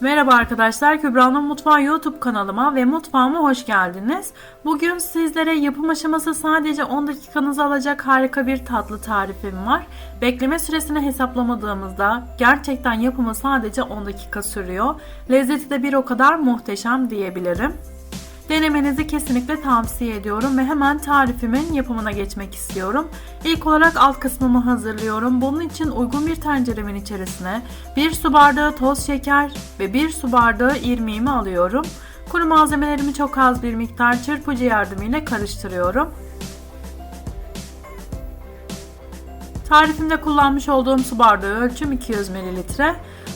Merhaba arkadaşlar, Kübra'nın Mutfağı YouTube kanalıma ve mutfağıma hoş geldiniz. Bugün sizlere yapım aşaması sadece 10 dakikanızı alacak harika bir tatlı tarifim var. Bekleme süresini hesaplamadığımızda gerçekten yapımı sadece 10 dakika sürüyor. Lezzeti de bir o kadar muhteşem diyebilirim. Denemenizi kesinlikle tavsiye ediyorum ve hemen tarifimin yapımına geçmek istiyorum. İlk olarak alt kısmımı hazırlıyorum. Bunun için uygun bir tenceremin içerisine 1 su bardağı toz şeker ve 1 su bardağı irmiğimi alıyorum. Kuru malzemelerimi çok az bir miktar çırpıcı yardımıyla karıştırıyorum. Tarifimde kullanmış olduğum su bardağı ölçüm 200 ml.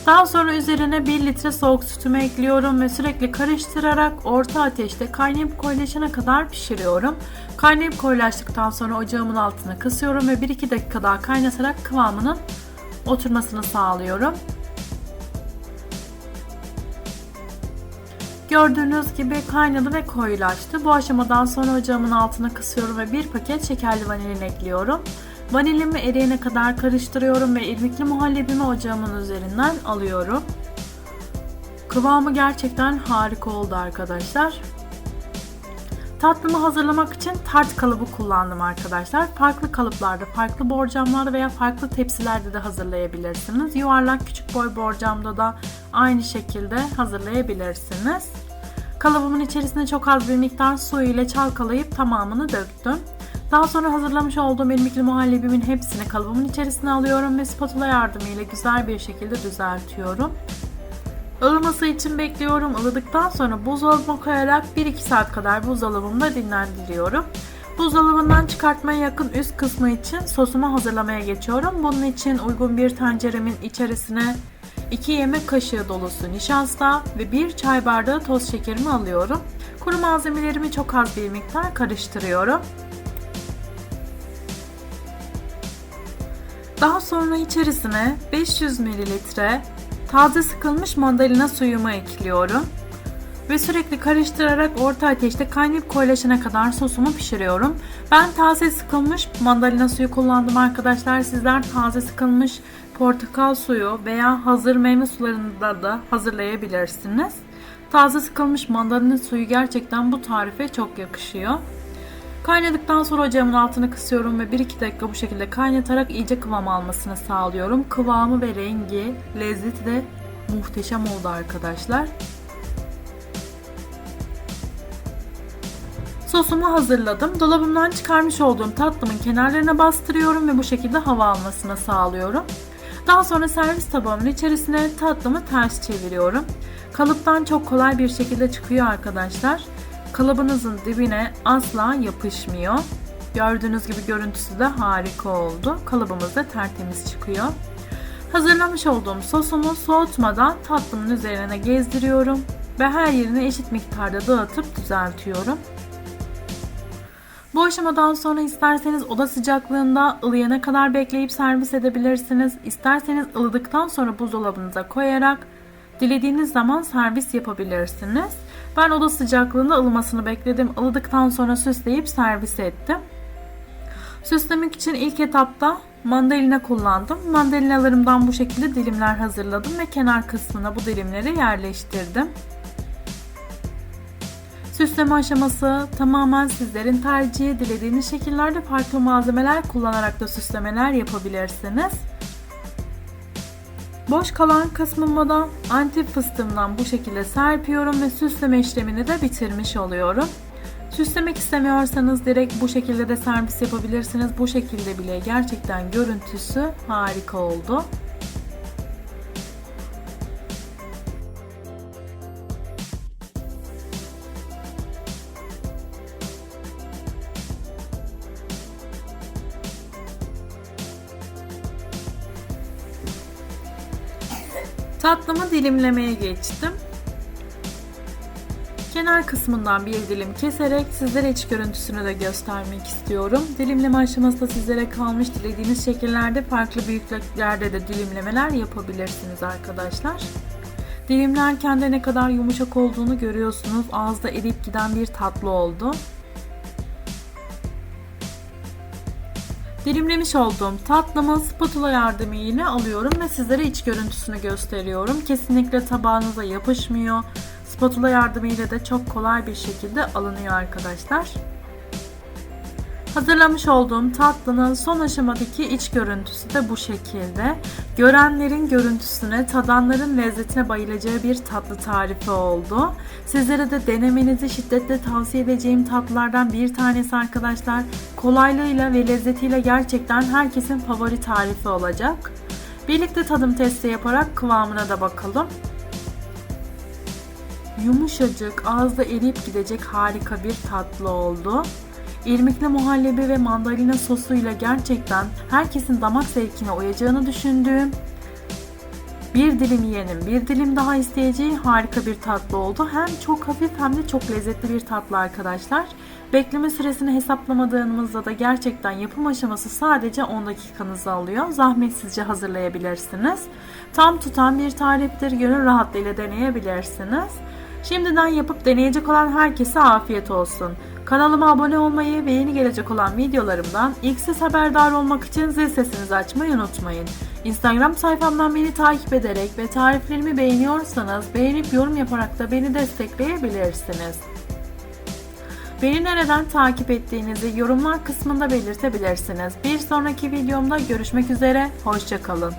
Daha sonra üzerine 1 litre soğuk sütümü ekliyorum ve sürekli karıştırarak orta ateşte kaynayıp koyulaşana kadar pişiriyorum. Kaynayıp koyulaştıktan sonra ocağımın altını kısıyorum ve 1-2 dakika daha kaynatarak kıvamının oturmasını sağlıyorum. Gördüğünüz gibi kaynadı ve koyulaştı. Bu aşamadan sonra ocağımın altını kısıyorum ve bir paket şekerli vanilin ekliyorum. Vanilimi eriyene kadar karıştırıyorum ve irmikli muhallebimi ocağımın üzerinden alıyorum. Kıvamı gerçekten harika oldu arkadaşlar. Tatlımı hazırlamak için tart kalıbı kullandım arkadaşlar. Farklı kalıplarda, farklı borcamlarda veya farklı tepsilerde de hazırlayabilirsiniz. Yuvarlak küçük boy borcamda da aynı şekilde hazırlayabilirsiniz. Kalıbımın içerisine çok az bir miktar su ile çalkalayıp tamamını döktüm. Daha sonra hazırlamış olduğum irmikli muhallebimin hepsini kalıbımın içerisine alıyorum ve spatula yardımıyla güzel bir şekilde düzeltiyorum. Ilıması için bekliyorum. Ilıdıktan sonra buzdolabıma koyarak 1-2 saat kadar buzdolabımda dinlendiriyorum. Buzdolabından çıkartmaya yakın üst kısmı için sosumu hazırlamaya geçiyorum. Bunun için uygun bir tenceremin içerisine 2 yemek kaşığı dolusu nişasta ve 1 çay bardağı toz şekerimi alıyorum. Kuru malzemelerimi çok az bir miktar karıştırıyorum. Daha sonra içerisine 500 ml taze sıkılmış mandalina suyumu ekliyorum. Ve sürekli karıştırarak orta ateşte kaynayıp koyulaşana kadar sosumu pişiriyorum. Ben taze sıkılmış mandalina suyu kullandım arkadaşlar. Sizler taze sıkılmış portakal suyu veya hazır meyve sularında da hazırlayabilirsiniz. Taze sıkılmış mandalina suyu gerçekten bu tarife çok yakışıyor. Kaynadıktan sonra ocağımın altını kısıyorum ve 1-2 dakika bu şekilde kaynatarak iyice kıvam almasını sağlıyorum. Kıvamı ve rengi, lezzeti de muhteşem oldu arkadaşlar. Sosumu hazırladım. Dolabımdan çıkarmış olduğum tatlımın kenarlarına bastırıyorum ve bu şekilde hava almasını sağlıyorum. Daha sonra servis tabağımın içerisine tatlımı ters çeviriyorum. Kalıptan çok kolay bir şekilde çıkıyor arkadaşlar. Kalıbınızın dibine asla yapışmıyor. Gördüğünüz gibi görüntüsü de harika oldu. Kalıbımız da tertemiz çıkıyor. Hazırlamış olduğum sosumu soğutmadan tatlımın üzerine gezdiriyorum ve her yerine eşit miktarda dağıtıp düzeltiyorum. Bu aşamadan sonra isterseniz oda sıcaklığında ılıyana kadar bekleyip servis edebilirsiniz. İsterseniz ılıdıktan sonra buzdolabınıza koyarak dilediğiniz zaman servis yapabilirsiniz. Ben oda sıcaklığında ılımasını bekledim. Ilıdıktan sonra süsleyip servis ettim. Süslemek için ilk etapta mandalina kullandım. Mandalinalarımdan bu şekilde dilimler hazırladım ve kenar kısmına bu dilimleri yerleştirdim. Süsleme aşaması tamamen sizlerin tercihi. Dilediğiniz şekillerde farklı malzemeler kullanarak da süslemeler yapabilirsiniz. Boş kalan kısmıma da antip fıstığımdan bu şekilde serpiyorum ve süsleme işlemini de bitirmiş oluyorum. Süslemek istemiyorsanız direkt bu şekilde de servis yapabilirsiniz. Bu şekilde bile gerçekten görüntüsü harika oldu. Tatlımı dilimlemeye geçtim. Kenar kısmından bir dilim keserek sizlere iç görüntüsünü de göstermek istiyorum. Dilimleme aşaması da sizlere kalmış. Dilediğiniz şekillerde farklı büyüklüklerde de dilimlemeler yapabilirsiniz arkadaşlar. Dilimlerken de ne kadar yumuşak olduğunu görüyorsunuz. Ağızda eriyip giden bir tatlı oldu. Dilimlemiş olduğum tatlımı spatula yardımıyla alıyorum ve sizlere iç görüntüsünü gösteriyorum. Kesinlikle tabağınıza yapışmıyor. Spatula yardımıyla da çok kolay bir şekilde alınıyor arkadaşlar. Hazırlamış olduğum tatlının son aşamadaki iç görüntüsü de bu şekilde. Görenlerin görüntüsüne, tadanların lezzetine bayılacağı bir tatlı tarifi oldu. Sizlere de denemenizi şiddetle tavsiye edeceğim tatlılardan bir tanesi arkadaşlar. Kolaylığıyla ve lezzetiyle gerçekten herkesin favori tarifi olacak. Birlikte tadım testi yaparak kıvamına da bakalım. Yumuşacık, ağızda eriyip gidecek harika bir tatlı oldu. İrmikli muhallebi ve mandalina sosuyla gerçekten herkesin damak zevkine uyacağını düşündüğüm bir dilim yiyenin bir dilim daha isteyeceği harika bir tatlı oldu. Hem çok hafif hem de çok lezzetli bir tatlı arkadaşlar. Bekleme süresini hesaplamadığımızda da gerçekten yapım aşaması sadece 10 dakikanızı alıyor. Zahmetsizce hazırlayabilirsiniz. Tam tutan bir tariftir. Gönül rahatlığıyla deneyebilirsiniz. Şimdiden yapıp deneyecek olan herkese afiyet olsun. Kanalıma abone olmayı ve yeni gelecek olan videolarımdan ilk siz haberdar olmak için zil sesinizi açmayı unutmayın. Instagram sayfamdan beni takip ederek ve tariflerimi beğeniyorsanız beğenip yorum yaparak da beni destekleyebilirsiniz. Beni nereden takip ettiğinizi yorumlar kısmında belirtebilirsiniz. Bir sonraki videomda görüşmek üzere, hoşçakalın.